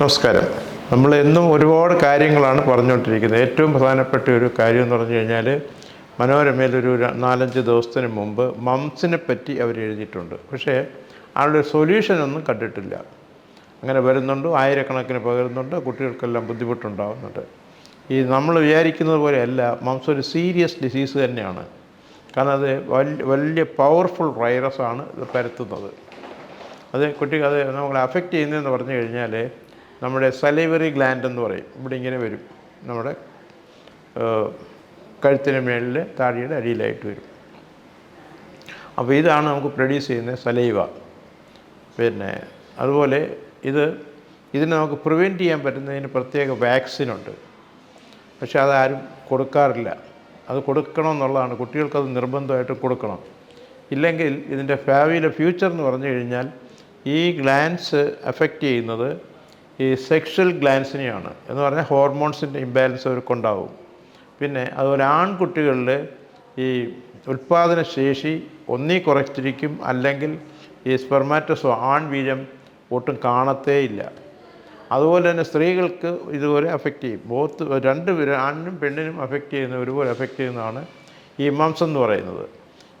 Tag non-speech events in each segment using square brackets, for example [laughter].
നമസ്കാരം. നമ്മൾ എന്നും ഒരുപാട് കാര്യങ്ങളാണ് പറഞ്ഞുകൊണ്ടിരിക്കുന്നത്. ഏറ്റവും പ്രധാനപ്പെട്ട ഒരു കാര്യം എന്ന് പറഞ്ഞു കഴിഞ്ഞാൽ മനോരമയിൽ ഒരു നാലഞ്ച് ദിവസത്തിന് മുമ്പ് മംസിനെ പറ്റി അവർ എഴുതിയിട്ടുണ്ട്. പക്ഷേ ആളുടെ സൊല്യൂഷൻ ഒന്നും കണ്ടിട്ടില്ല. അങ്ങനെ വരുന്നുണ്ട് ആയിരക്കണക്കിന് പകരുന്നുണ്ട് കുട്ടികൾക്കെല്ലാം ബുദ്ധിമുട്ടുണ്ടാകുന്നുണ്ട് ഈ നമ്മൾ വിചാരിക്കുന്നത് പോലെയല്ല മംസ് ഒരു സീരിയസ് ഡിസീസ് തന്നെയാണ്. കാരണം അത് വലിയ വലിയ പവർഫുൾ വൈറസാണ് ഇത് പരത്തുന്നത്. അത് കുട്ടിക്ക് അത് നമ്മളെ അഫക്റ്റ് ചെയ്യുന്നതെന്ന് പറഞ്ഞു കഴിഞ്ഞാൽ നമ്മുടെ സലൈവറി ഗ്ലാൻഡ് എന്ന് പറയും. ഇവിടെ ഇങ്ങനെ വരും. നമ്മുടെ കഴുത്തിന് മേളിൽ താടിയുടെ അടിയിലായിട്ട് വരും. അപ്പോൾ ഇതാണ് നമുക്ക് പ്രൊഡ്യൂസ് ചെയ്യുന്ന സലൈവ പിന്നെ അതുപോലെ ഇത് ഇതിനെ നമുക്ക് പ്രിവെന്റ് ചെയ്യാൻ പറ്റുന്നതിന് പ്രത്യേക വാക്സിനുണ്ട് പക്ഷെ അതാരും കൊടുക്കാറില്ല. അത് കൊടുക്കണമെന്നുള്ളതാണ് കുട്ടികൾക്കത് നിർബന്ധമായിട്ട് കൊടുക്കണം. ഇല്ലെങ്കിൽ ഇതിന്റെ ഭാവിയിലെ ഫ്യൂച്ചർ എന്ന് പറഞ്ഞു കഴിഞ്ഞാൽ ഈ ഗ്ലാൻസ് എഫക്റ്റ് ചെയ്യുന്നത് ഈ സെക്ഷൽ ഗ്ലാൻസിനെയാണ് എന്ന് പറഞ്ഞാൽ ഹോർമോൺസിന്റെ ഇംബാലൻസ് അവർക്കുണ്ടാവും പിന്നെ അതുപോലെ ആൺകുട്ടികളിൽ ഈ ഉൽപ്പാദന ശേഷി ഒന്നീ കുറച്ചിരിക്കും അല്ലെങ്കിൽ ഈ സ്പെർമാറ്റസോ ആൺ വീര്യം ഒട്ടും കാണത്തേയില്ല. അതുപോലെ തന്നെ സ്ത്രീകൾക്ക് ഇതുപോലെ അഫക്റ്റ് ചെയ്യും. ബോത്ത് രണ്ട് ആണിനും പെണ്ണിനും അഫക്റ്റ് ചെയ്യുന്ന ഒരുപോലെ അഫക്റ്റ് ചെയ്യുന്നതാണ് ഈ മംസ് എന്ന് പറയുന്നത്.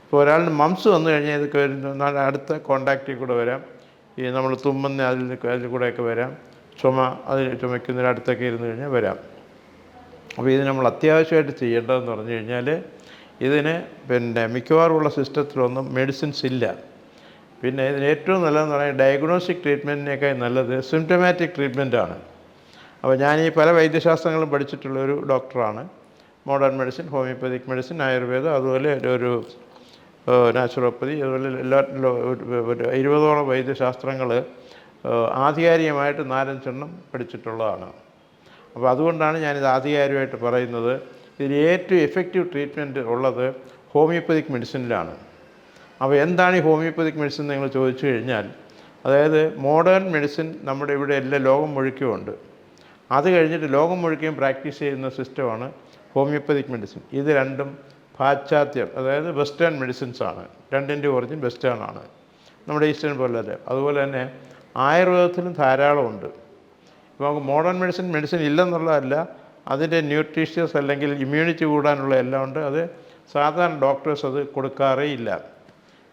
ഇപ്പോൾ ഒരാളിന് മംസ് വന്നു കഴിഞ്ഞാൽ വരുന്ന അടുത്ത കോണ്ടാക്റ്റിൽ കൂടെ വരാം. ഈ നമ്മൾ തുമ്മുന്ന അതിൽ അതിൽ കൂടെയൊക്കെ വരാം. ചുമ അതിന് ചുമയ്ക്കുന്നതിനടുത്തൊക്കെ ഇരുന്ന് കഴിഞ്ഞാൽ വരാം. അപ്പോൾ ഇത് നമ്മൾ അത്യാവശ്യമായിട്ട് ചെയ്യേണ്ടതെന്ന് പറഞ്ഞു കഴിഞ്ഞാൽ ഇതിന് പിന്നെ മിക്കവാറുമുള്ള സിസ്റ്റത്തിലൊന്നും മെഡിസിൻസ് ഇല്ല. പിന്നെ ഇതിന് ഏറ്റവും നല്ലതെന്ന് പറഞ്ഞാൽ ഡയഗ്നോസ്റ്റിക് ട്രീറ്റ്മെന്റിനേക്കാൾ നല്ലത് സിംറ്റമാറ്റിക് ട്രീറ്റ്മെന്റാണ് അപ്പോൾ ഞാൻ ഈ പല വൈദ്യശാസ്ത്രങ്ങളും പഠിച്ചിട്ടുള്ള ഒരു ഡോക്ടറാണ്. മോഡേൺ മെഡിസിൻ ഹോമിയോപ്പതിക് മെഡിസിൻ ആയുർവേദം അതുപോലെ ഒരു നാച്ചുറോപ്പതി അതുപോലെ എല്ലാ ഇരുപതോളം വൈദ്യശാസ്ത്രങ്ങൾ ആധികാരികമായിട്ട് നാലഞ്ചെണ്ണം പഠിച്ചിട്ടുള്ളതാണ്. അപ്പോൾ അതുകൊണ്ടാണ് ഞാനിത് ആധികാരികമായിട്ട് പറയുന്നത്. ഇതിൽ ഏറ്റവും എഫക്റ്റീവ് ട്രീറ്റ്മെന്റ് ഉള്ളത് ഹോമിയോപ്പതിക് മെഡിസിനിലാണ് അപ്പോൾ എന്താണ് ഈ ഹോമിയോപ്പതിക് മെഡിസിൻ നിങ്ങൾ ചോദിച്ചു കഴിഞ്ഞാൽ അതായത് മോഡേൺ മെഡിസിൻ നമ്മുടെ ഇവിടെ എല്ലാ ലോകം മുഴുക്കുമുണ്ട് അത് കഴിഞ്ഞിട്ട് ലോകം മുഴുക്കുകയും പ്രാക്ടീസ് ചെയ്യുന്ന സിസ്റ്റമാണ് ഹോമിയോപ്പതിക് മെഡിസിൻ ഇത് രണ്ടും പാശ്ചാത്യം അതായത് വെസ്റ്റേൺ മെഡിസിൻസാണ് രണ്ടിന്റെ ഒറിജിൻ വെസ്റ്റേൺ ആണ്. നമ്മുടെ ഈസ്റ്റേൺ പോലെ അതുപോലെ തന്നെ ആയുർവേദത്തിലും ധാരാളമുണ്ട്. ഇപ്പോൾ മോഡേൺ മെഡിസിൻ മെഡിസിൻ ഇല്ലെന്നുള്ളതല്ല അതിന്റെ ന്യൂട്രീഷ്യസ് അല്ലെങ്കിൽ ഇമ്മ്യൂണിറ്റി കൂടാനുള്ള എല്ലാം ഉണ്ട്. അത് സാധാരണ ഡോക്ടേഴ്സ് അത് കൊടുക്കാറേ ഇല്ല.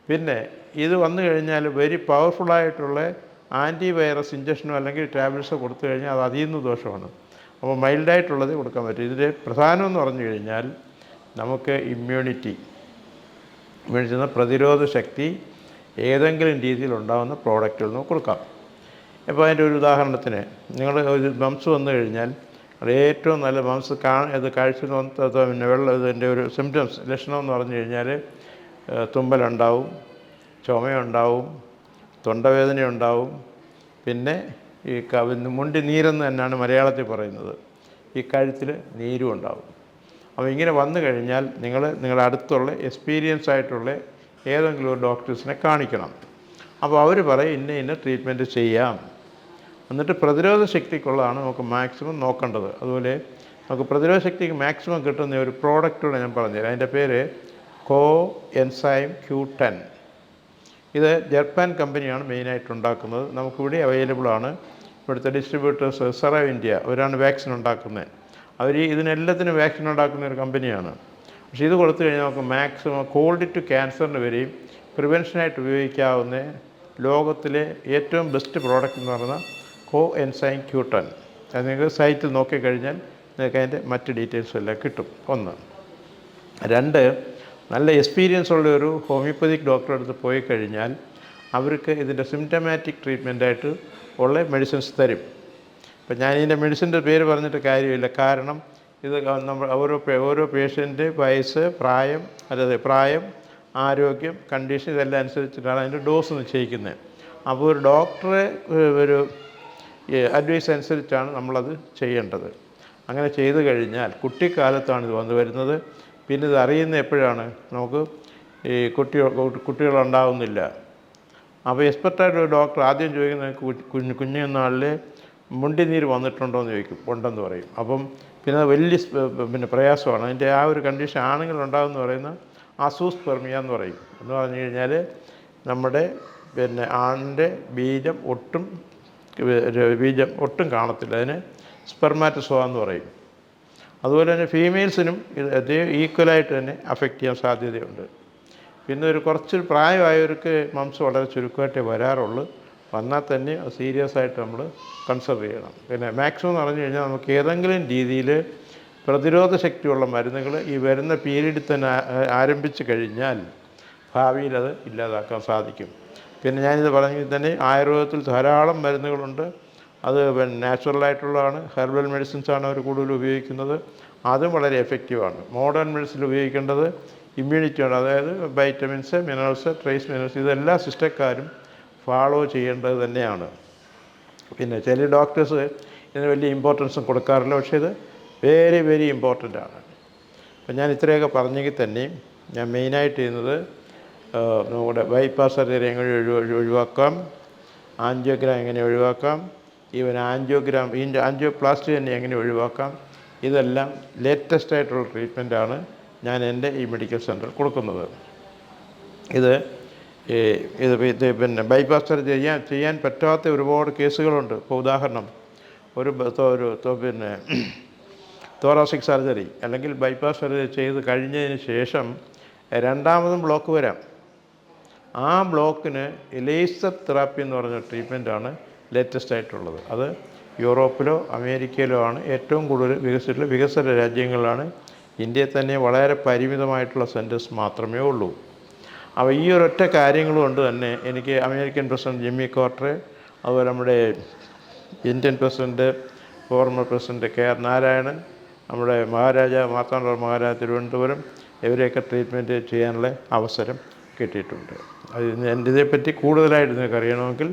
പിന്നെ ഇത് വന്നു കഴിഞ്ഞാൽ വെരി പവർഫുള്ളായിട്ടുള്ള ആന്റി വൈറസ് ഇഞ്ചക്ഷനോ അല്ലെങ്കിൽ ടാബ്ലറ്റ്സോ കൊടുത്തു കഴിഞ്ഞാൽ അത് അതീന്ന് ദോഷമാണ്. അപ്പോൾ മൈൽഡായിട്ടുള്ളത് കൊടുക്കാൻ പറ്റും. ഇതിന്റെ പ്രധാനം എന്ന് പറഞ്ഞു കഴിഞ്ഞാൽ നമുക്ക് ഇമ്മ്യൂണിറ്റി ഇമ്മ്യൂണിറ്റി പ്രതിരോധ ശക്തി ഏതെങ്കിലും രീതിയിൽ ഉണ്ടാകുന്ന പ്രോഡക്റ്റുകൾ നമുക്ക് കൊടുക്കാം. ഇപ്പോൾ അതിന്റെ ഒരു ഉദാഹരണത്തിന് നിങ്ങൾ ഒരു മംസ് വന്നു കഴിഞ്ഞാൽ അത് ഏറ്റവും നല്ല മംസ് കാ ഇത് കാഴ്ച പിന്നെ വെള്ളം ഇതിന്റെ ഒരു സിംറ്റംസ് ലക്ഷണം എന്ന് പറഞ്ഞു കഴിഞ്ഞാൽ തുമ്പലുണ്ടാവും ചുമയുണ്ടാവും തൊണ്ടവേദന ഉണ്ടാവും പിന്നെ ഈ കവി മുണ്ടി നീരെന്ന് തന്നെയാണ് മലയാളത്തിൽ പറയുന്നത്. ഈ കഴുത്തിൽ നീരും ഉണ്ടാവും. അപ്പോൾ ഇങ്ങനെ വന്നു കഴിഞ്ഞാൽ നിങ്ങൾ നിങ്ങളുടെ അടുത്തുള്ള എക്സ്പീരിയൻസ് ആയിട്ടുള്ള ഏതെങ്കിലും ഒരു ഡോക്ടേഴ്സിനെ കാണിക്കണം. അപ്പോൾ അവർ പറയും ഇന്ന ഇന്ന ട്രീറ്റ്മെന്റ് ചെയ്യാം. എന്നിട്ട് പ്രതിരോധ ശക്തിക്കുള്ളതാണ് നമുക്ക് മാക്സിമം നോക്കേണ്ടത്. അതുപോലെ നമുക്ക് പ്രതിരോധ ശക്തിക്ക് മാക്സിമം കിട്ടുന്ന ഒരു പ്രോഡക്റ്റോടെ ഞാൻ പറഞ്ഞുതരാം. അതിന്റെ പേര് കോ എൻസൈം ക്യൂ ടെൻ ഇത് ജപ്പാൻ കമ്പനിയാണ് മെയിനായിട്ട് ഉണ്ടാക്കുന്നത്. നമുക്കിവിടെ അവൈലബിൾ ആണ്. ഇവിടുത്തെ ഡിസ്ട്രിബ്യൂട്ടേഴ്സ് സെറോ ഇന്ത്യ അവരാണ് വാക്സിൻ ഉണ്ടാക്കുന്നത്. അവർ ഇതിനെല്ലാത്തിനും വാക്സിൻ ഉണ്ടാക്കുന്ന ഒരു കമ്പനിയാണ്. പക്ഷേ ഇത് കൊടുത്തു കഴിഞ്ഞാൽ നമുക്ക് മാക്സിമം കോൾഡ് ടു ക്യാൻസറിന് വരെയും പ്രിവെൻഷനായിട്ട് ഉപയോഗിക്കാവുന്ന ലോകത്തിലെ ഏറ്റവും ബെസ്റ്റ് പ്രോഡക്റ്റ് എന്ന് പറയുന്ന കോ എൻസൈൻ ക്യൂട്ടൺ അത് നിങ്ങൾക്ക് സൈറ്റിൽ നോക്കിക്കഴിഞ്ഞാൽ നിങ്ങൾക്ക് അതിന്റെ മറ്റ് ഡീറ്റെയിൽസ് എല്ലാം കിട്ടും. ഒന്ന്. രണ്ട് നല്ല എക്സ്പീരിയൻസ് ഉള്ള ഒരു ഹോമിയോപ്പതിക് ഡോക്ടറെ അടുത്ത് പോയി കഴിഞ്ഞാൽ അവർക്ക് ഇതിന്റെ സിംറ്റമാറ്റിക് ട്രീറ്റ്മെന്റായിട്ട് ഉള്ള മെഡിസിൻസ് തരും. ഇപ്പം ഞാൻ ഇതിന്റെ മെഡിസിന്റെ പേര് പറഞ്ഞിട്ട് കാര്യമില്ല. കാരണം ഇത് നമ്മൾ ഓരോ ഓരോ പേഷ്യന്റ് വയസ്സ് പ്രായം അതായത് പ്രായം ആരോഗ്യം കണ്ടീഷൻ ഇതെല്ലാം അനുസരിച്ചിട്ടാണ് അതിന്റെ ഡോസ് നിശ്ചയിക്കുന്നത്. അപ്പോൾ ഒരു ഡോക്ടറെ ഒരു അഡ്വൈസ് അനുസരിച്ചാണ് നമ്മളത് ചെയ്യേണ്ടത്. അങ്ങനെ ചെയ്തു കഴിഞ്ഞാൽ കുട്ടിക്കാലത്താണ് ഇത് വന്നു വരുന്നത്. പിന്നെ ഇത് അറിയുന്ന എപ്പോഴാണ്? നമുക്ക് ഈ കുട്ടി കുട്ടികളുണ്ടാവുന്നില്ല. അപ്പോൾ എക്സ്പെർട്ടായിട്ട് ഒരു ഡോക്ടർ ആദ്യം ചോദിക്കുന്നത് കുഞ്ഞു കുഞ്ഞ് കുഞ്ഞുനാളിൽ മുണ്ടിനീര് വന്നിട്ടുണ്ടോ എന്ന് ചോദിക്കും ഉണ്ടെന്ന് പറയും. അപ്പം പിന്നെ വലിയ പിന്നെ പ്രയാസമാണ്. അതിന്റെ ആ ഒരു കണ്ടീഷൻ ആണുങ്ങൾ ആണുങ്ങളുണ്ടാകുമെന്ന് പറയുന്ന അസൂസ്പെർമിയ എന്ന് പറയും. എന്ന് പറഞ്ഞു കഴിഞ്ഞാൽ നമ്മുടെ പിന്നെ ആണിന്റെ ബീജം ഒട്ടും ബീജം ഒട്ടും കാണത്തില്ല. അതിന് സ്പെർമാറ്റസോ എന്ന് പറയും. അതുപോലെ തന്നെ ഫീമെയിൽസിനും ഇത് ഈക്വലായിട്ട് തന്നെ അഫക്റ്റ് ചെയ്യാൻ സാധ്യതയുണ്ട്. പിന്നെ ഒരു കുറച്ച് പ്രായമായവർക്ക് മംസ് വളരെ ചുരുക്കമായിട്ടേ വരാറുള്ളൂ. വന്നാൽ തന്നെ സീരിയസ് ആയിട്ട് നമ്മൾ കൺസിഡർ ചെയ്യണം. പിന്നെ മാക്സിമം എന്ന് പറഞ്ഞു കഴിഞ്ഞാൽ നമുക്ക് ഏതെങ്കിലും രീതിയിൽ പ്രതിരോധ ശക്തിയുള്ള മരുന്നുകൾ ഈ വരുന്ന പീരീഡിൽ തന്നെ ആരംഭിച്ചു കഴിഞ്ഞാൽ ഭാവിയിൽ അത് ഇല്ലാതാക്കാൻ സാധിക്കും. പിന്നെ ഞാനിത് പറഞ്ഞെങ്കിൽ തന്നെ ആയുർവേദത്തിൽ ധാരാളം മരുന്നുകളുണ്ട്. അത് പിന്നെ നാച്ചുറലായിട്ടുള്ളതാണ് ഹെർബൽ മെഡിസിൻസ് ആണ് അവർ കൂടുതൽ ഉപയോഗിക്കുന്നത്. അതും വളരെ എഫക്റ്റീവാണ് മോഡേൺ മെഡിസിൻ ഉപയോഗിക്കേണ്ടത് ഇമ്മ്യൂണിറ്റിയാണ് അതായത് വൈറ്റമിൻസ് മിനറൽസ് ട്രേസ് മിനറൽസ് ഇതെല്ലാ സിസ്റ്റക്കാരും ഫോളോ ചെയ്യേണ്ടത് തന്നെയാണ്. പിന്നെ ചില ഡോക്ടേഴ്സ് ഇതിന് വലിയ ഇമ്പോർട്ടൻസും കൊടുക്കാറില്ല. പക്ഷേ ഇത് വെരി വെരി ഇമ്പോർട്ടന്റ് ആണ്. അപ്പം ഞാൻ ഇത്രയൊക്കെ പറഞ്ഞെങ്കിൽ തന്നെയും ഞാൻ മെയിനായിട്ട് ചെയ്യുന്നത് നമ്മുടെ ബൈപ്പാസ് സർജറി എങ്ങനെ ഒഴിവ ഒഴിവാക്കാം ആൻജിയോഗ്രാം എങ്ങനെ ഒഴിവാക്കാം ഈവൻ ആൻജിയോഗ്രാം ഈ ആൻജിയോപ്ലാസ്റ്റി തന്നെ എങ്ങനെ ഒഴിവാക്കാം ഇതെല്ലാം ലേറ്റസ്റ്റ് ആയിട്ടുള്ള ട്രീറ്റ്മെന്റാണ് ഞാൻ എന്റെ ഈ മെഡിക്കൽ സെന്ററിൽ കൊടുക്കുന്നത്. ഇത് ഇത് പിന്നെ ബൈപ്പാസ് സർജറി ചെയ്യാൻ ചെയ്യാൻ പറ്റാത്ത ഒരുപാട് കേസുകളുണ്ട്. ഇപ്പോൾ ഉദാഹരണം ഒരു ഒരു പിന്നെ [clears throat] തോറാസിക് സർജറി അല്ലെങ്കിൽ ബൈപ്പാസ് സർജറി ചെയ്ത് കഴിഞ്ഞതിന് ശേഷം രണ്ടാമതും ബ്ലോക്ക് വരാം. ആ ബ്ലോക്കിന് ലേസർ തെറാപ്പി എന്ന് പറഞ്ഞ ട്രീറ്റ്മെന്റാണ് ലേറ്റസ്റ്റ് ആയിട്ടുള്ളത്. അത് യൂറോപ്പിലോ അമേരിക്കയിലോ ആണ് ഏറ്റവും കൂടുതൽ വികസിച്ചിട്ടുള്ള വികസന രാജ്യങ്ങളിലാണ്. ഇന്ത്യയിൽ തന്നെ വളരെ പരിമിതമായിട്ടുള്ള സെന്റേഴ്സ് മാത്രമേ ഉള്ളൂ. അപ്പോൾ ഈ ഒരൊറ്റ കാര്യങ്ങൾ കൊണ്ട് തന്നെ എനിക്ക് അമേരിക്കൻ പ്രസിഡന്റ് ജിമ്മി കോർട്ടറെ അതുപോലെ നമ്മുടെ Indian president former president K R Narayanan നമ്മുടെ മഹാരാജ മാർത്താണ്ഡ മഹാരാജ തിരുവനന്തപുരം ഇവരെയൊക്കെ ട്രീറ്റ്മെന്റ് ചെയ്യാനുള്ള അവസരം കിട്ടിയിട്ടുണ്ട്. അത് എന്റെ ഇതേപ്പറ്റി കൂടുതലായിട്ട് നിങ്ങൾക്ക് അറിയണമെങ്കിൽ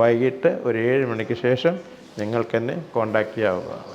വൈകിട്ട് ഒരു ഏഴ് മണിക്ക് ശേഷം നിങ്ങൾക്ക് എന്നെ കോൺടാക്റ്റ് ചെയ്യാവുന്നതാണ്.